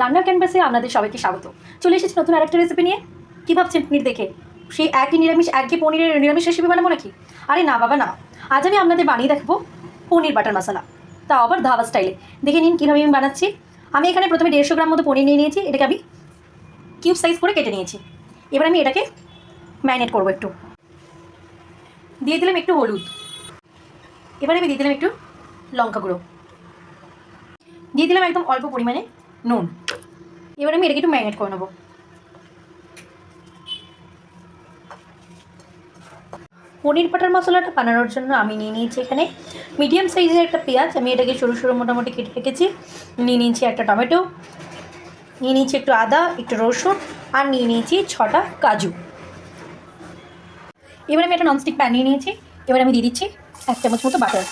রান্নার ক্যানভাসে আপনাদের সবাইকে স্বাগত। চলে এসেছি নতুন আরেকটা রেসিপি নিয়ে। কী ভাবছেন পনির দেখে? সেই একই নিরামিষ, একই পনিরের নিরামিষ রেসিপি বানাবো নাকি? আরে না, বাবা, না। আজ আমি আপনাদের বানিয়ে দেখব পনির বাটার মশলা। তাও আবার ধাবা স্টাইলে দেখে নিন কীভাবে আমি বানাচ্ছি। আমি এখানে প্রথমে দেড়শো গ্রাম মতো পনির নিয়ে নিয়েছি। এটাকে আমি কিউব সাইজ করে কেটে নিয়েছি। এবার আমি এটাকে ম্যারিনেট করব একটু। দিয়ে দিলাম একটু হলুদ। এবারে আমি দিয়ে দিলাম একটু লঙ্কা গুঁড়ো। দিয়ে দিলাম একদম অল্প পরিমাণে নুন। এবার আমি এটাকে একটু ম্যারিনেট করে নেব। পনির বাটার মশলাটা বানানোর জন্য আমি নিয়ে নিয়েছি এখানে মিডিয়াম সাইজের একটা পেঁয়াজ। আমি এটাকে সরু সরু মোটামুটি কেটে রেখেছি। নিয়ে নিয়েছি একটা টমেটো, নিয়ে নিয়েছি একটু আদা, একটু রসুন, আর নিয়ে নিয়েছি ছটা কাজু। এবার আমি একটা ননস্টিক প্যান নিয়ে নিয়েছি। এবার আমি দিয়ে দিচ্ছি এক চামচ মতো বাটার।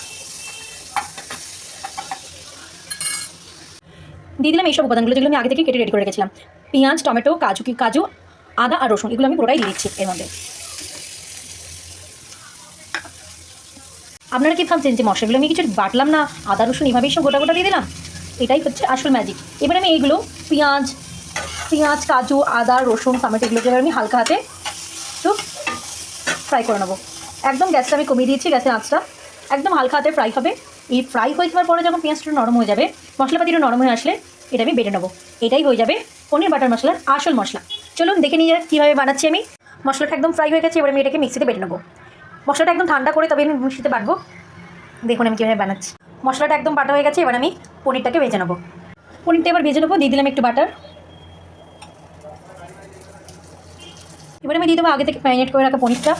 দিয়ে দিলাম এইসব উপাদানগুলো যেগুলো আমি আগে থেকে কেটে রেডি করে রেখেছিলাম। পেঁয়াজ, টমেটো, কাজু, কি কাজু, আদা আর রসুন, এগুলো আমি পুরোটাই দিয়ে দিচ্ছি এর মধ্যে। আপনারা কি ভাবছেন যে মশলাগুলো আমি কিছু বাটলাম না? আদা, রসুন এভাবেই সব গোটা গোটা দিয়ে দিলাম? এটাই হচ্ছে আসল ম্যাজিক এবার আমি এইগুলো পেঁয়াজ পেঁয়াজ, কাজু, আদা, রসুন, টমেটো এগুলোকে আমি হালকা হাতে একটু ফ্রাই করে নেব। একদম গ্যাসটা আমি কমিয়ে দিয়েছি, গ্যাসের আঁচটা। একদম হালকা হাতে ফ্রাই হবে। এই ফ্রাই হয়ে যাওয়ার পরে যখন পেঁয়াজটা নরম হয়ে যাবে, মশলাপাতিটা নরম হয়ে আসলে এটা আমি বেটে নেব। এটাই হয়ে যাবে পনির, বাটার মশলার আসল মশলা। চলুন দেখে নিয়ে কীভাবে বানাচ্ছি আমি। মশলাটা একদম ফ্রাই হয়ে গেছে, এবার আমি এটাকে মিক্সিতে বেটে নেব। মশলাটা একদম ঠান্ডা করে তবে আমি মিক্সিতে বাটবো দেখুন আমি কীভাবে বানাচ্ছি। মশলাটা একদম বাটা হয়ে গেছে, এবার আমি পনিরটাকে ভেজে নেব। পনিরটা এবার ভেজে নেব, দিয়ে দিলাম একটু বাটার। এবার আমি দিয়ে দেবো আগে থেকে ম্যারিনেট করে রাখা পনিরটা।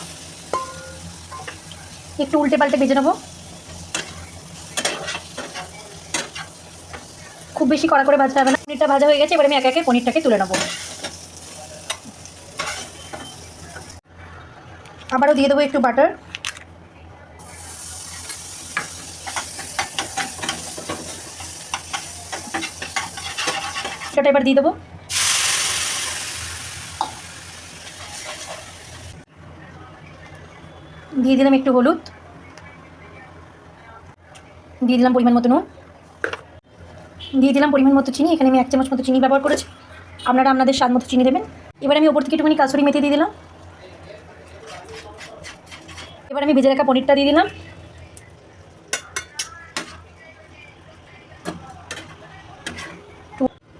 একটু উল্টে পাল্টে ভেজে নেব। খুব বেশি কড়া করে ভাজতে হবে না। পনিরটা ভাজা হয়ে গেছে, এবার আমি একে একে পনিরটাকে তুলে নেব। আবারও দিয়ে দেবো একটু বাটার সেটা এবার দিয়ে দেবো। দিয়ে দিলাম একটু হলুদ। দিয়ে দিলাম পরিমাণ মতো নুন। দিয়ে দিলাম পরিমাণ মতো চিনি, এখানে আমি এক চামচ মতো চিনি ব্যবহার করেছি। আপনারা আপনাদের স্বাদ মতো চিনি দেবেন। এবার আমি ওপর থেকে একটুখানি কাসুরি মেথি দিয়ে দিলাম। এবার আমি ভেজে রাখা পনিরটা দিয়ে দিলাম।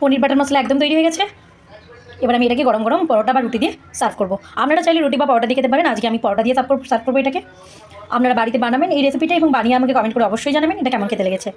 পনির বাটার মশলা একদম তৈরি হয়ে গেছে। এবার আমি এটাকে গরম গরম পরোটা বা রুটি দিয়ে সার্ভ করব। আপনারা চাইলে রুটি বা পরোটা দিয়ে খেতে পারেন। আজকে আমি পরোটা দিয়ে সার্ভ করব সার্ভ করব এটাকে। আপনারা বাড়িতে বানাবেন এই রেসিপিটা এবং বানিয়ে আমাকে কমেন্ট করে অবশ্যই জানাবেন এটা কেমন খেতে লেগেছে।